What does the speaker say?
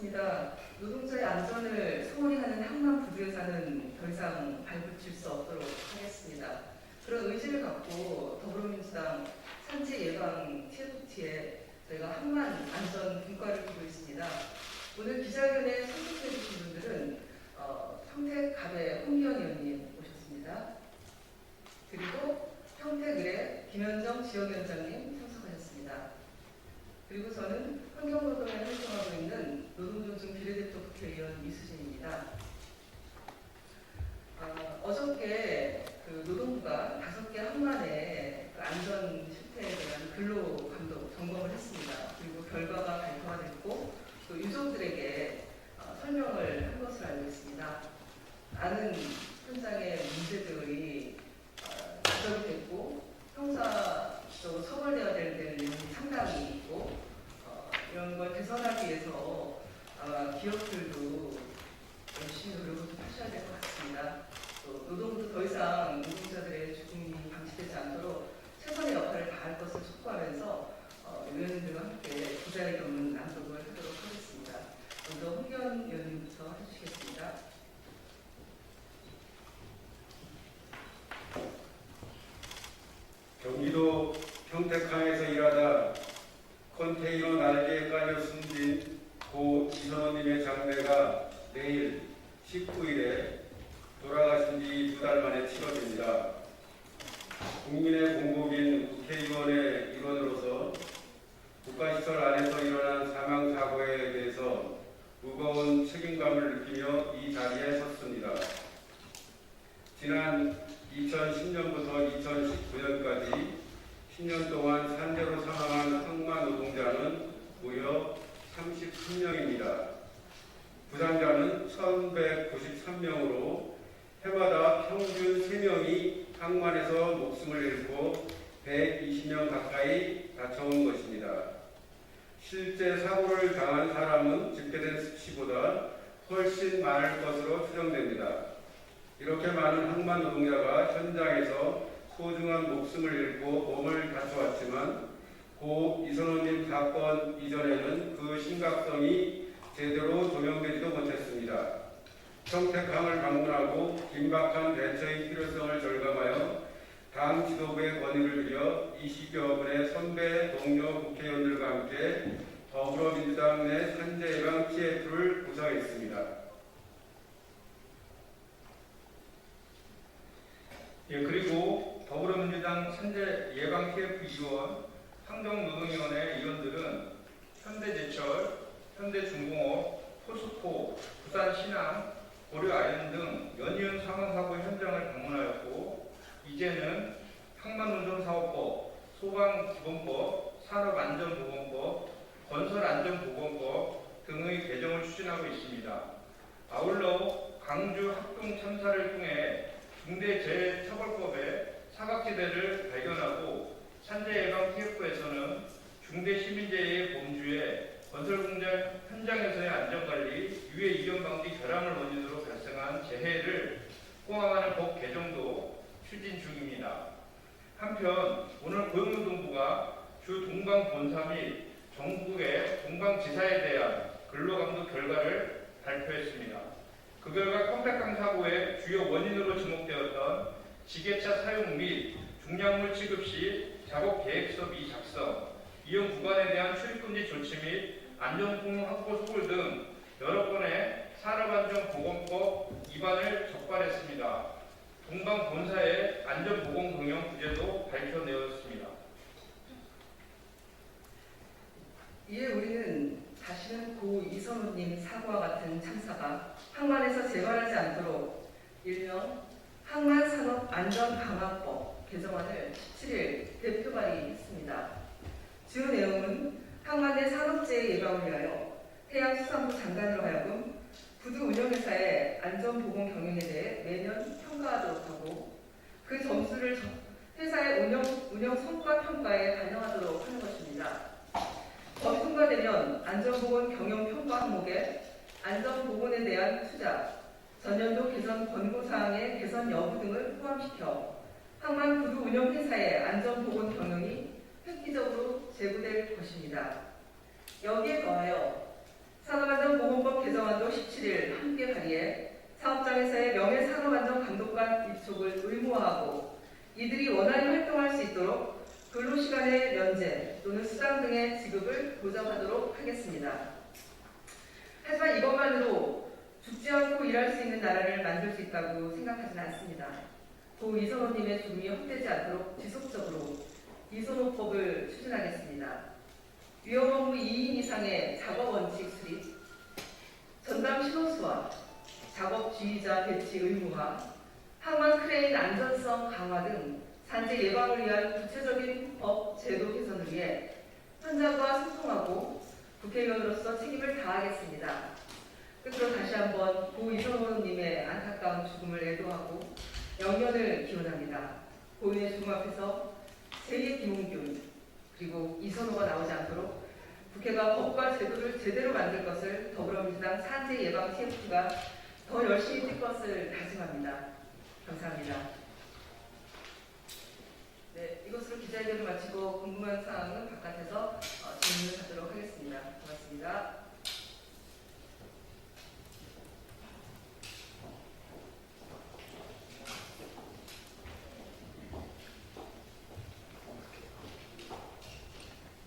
있습니다. 노동자의 안전을 소홀히 하는 항만 부두에서는 더 이상 발붙일 수 없도록 하겠습니다. 그런 의지를 갖고 더불어민주당 산재 예방 TFT에 저희가 항만 안전 분과를 두고 있습니다. 오늘 기자회견에 참석해 주신 분들은 어, 평택갑의 홍기현 의원님 오셨습니다. 그리고 평택을의 김현정 지역위원장님 참석하셨습니다. 그리고 저는 환경노동에 활동하고 있는 노동조정 비례대표 국회의원 이수진입니다. 어, 어저께 그 노동부가 다섯 개 항만의 그 안전 실태에 대한 근로 감독 점검을 했습니다. 그리고 결과가 발표가 됐고 또 유족들에게 어, 설명을 한 것으로 알고 있습니다. 많은 현장의 문제들이 어, 지적이 됐고 형사적으로 처벌되어야 될 내용이 상당히 있고 어, 이런 걸 개선하기 위해서 아마 기업들도 열심히 노력을 좀 하셔야 될 것 같습니다. 또 노동부도 더 이상 노동자들의 죽음이 방치되지 않도록 최선의 역할을 다할 것을 촉구하면서 어, 의원님들과 함께 기자회견 낭독을 하도록 하겠습니다. 홍기현 의원님부터 해주시겠습니다. 경기도 평택항에서 일하다 컨테이너 날개에 깔려 숨진 고 이선호님의 장례가 내일 19일에 돌아가신 지 두 달 만에 치러집니다. 국민의 공복인 국회의원의 일원으로서 국가시설 안에서 일어난 사망 사고에 대해서 무거운 책임감을 느끼며 이 자리에 섰습니다. 지난 2010년부터 2019년까지 10년 동안 산재로 사망한 항만 노동자는 무려 33명입니다. 부상자는 1193명으로 해마다 평균 3명이 항만에서 목숨을 잃고 120명 가까이 다쳐온 것입니다. 실제 사고를 당한 사람은 집계된 수치보다 훨씬 많을 것으로 추정됩니다. 이렇게 많은 항만 노동자가 현장에서 소중한 목숨을 잃고 몸을 다쳐왔지만 고 이선호님 사건 이전에는 그 심각성이 제대로 조명되지도 못했습니다. 평택항을 방문하고 긴박한 대처의 필요성을 절감하여 당 지도부의 건의를 드려 20여 분의 선배 동료 국회의원들과 함께 더불어민주당 내 산재 예방 TF를 구성했습니다. 예, 그리고 더불어민주당 산재 예방 TF 위원, 환경노동위원회 위원들은 현대제철, 현대중공업, 포스코, 부산신항, 고려아연 등 연이은 사망사고 현장을 방문하였고 이제는 항만운전사업법, 소방기본법, 산업안전보건법, 건설안전보건법 등의 개정을 추진하고 있습니다. 아울러 강주 합동 참사를 통해 중대재해처벌법의 사각지대를 발견하고 산재 예방 TF에서는 중대 시민재해 범주에 건설 공장 현장에서의 안전관리, 유해 이전 방지 결함을 원인으로 발생한 재해를 포함하는 법 개정도 추진 중입니다. 한편 오늘 고용노동부가 주 동방 본사 및 전국의 동방지사에 대한 근로감독 결과를 발표했습니다. 그 결과 컴팩강 사고의 주요 원인으로 지목되었던 지게차 사용 및 중량물 취급 시 작업 계획서 미작성, 이용 구간에 대한 출입금지 조치 및 안전통로 확보 소홀 등 여러 건의 산업안전보건법 위반을 적발했습니다. 동방 본사의 안전보건 경영 부재도 발표되었습니다. 이에 우리는 다시는 고 이선호님 사고와 같은 참사가 항만에서 재발하지 않도록 일명 항만산업안전강화법 개정안을 17일 대표 발의했습니다. 주 내용은 항만 내 산업재해 예방을 위하여 해양수산부 장관으로 하여금 부두 운영회사의 안전보건 경영에 대해 매년 평가하도록 하고 그 점수를 저- 회사의 운영, 운영 성과 평가에 반영하도록 하는 것입니다. 법이 통과되면 안전보건 경영 평가 항목에 안전보건에 대한 투자, 전년도 개선 권고사항의 개선 여부 등을 포함시켜 항만 구두 운영 회사의 안전보건 경영이 획기적으로 제고될 것입니다. 여기에 더하여 산업안전보건법 개정안도 17일 함께 발의해 사업장에서의 명예 산업안전 감독관 입촉을 의무화하고 이들이 원활히 활동할 수 있도록 근로시간의 면제 또는 수당 등의 지급을 보장하도록 하겠습니다. 하지만 이것만으로 죽지 않고 일할 수 있는 나라를 만들 수 있다고 생각하지는 않습니다. 고 이선호님의 죽음이 헛되지 않도록 지속적으로 이선호법을 추진하겠습니다. 위험 업무 2인 이상의 작업 원칙 수립, 전담 신호수와 작업 지휘자 배치 의무화, 항만 크레인 안전성 강화 등 산재 예방을 위한 구체적인 법 제도 개선을 위해 현장과 소통하고 국회의원으로서 책임을 다하겠습니다. 끝으로 다시 한번 고 이성호님의 안타까운 죽음을 애도하고 영년을 기원합니다. 고인의 죽음 앞에서 세계 김홍균 그리고 이선호가 나오지 않도록 국회가 법과 제도를 제대로 만들 것을 더불어민주당 산재 예방 TF가 더 열심히 뛸 것을 다짐합니다. 감사합니다. 네, 이것으로 기자회견을 마치고 궁금한 사항은 바깥에서 어, 질문을 하도록 하겠습니다. 고맙습니다.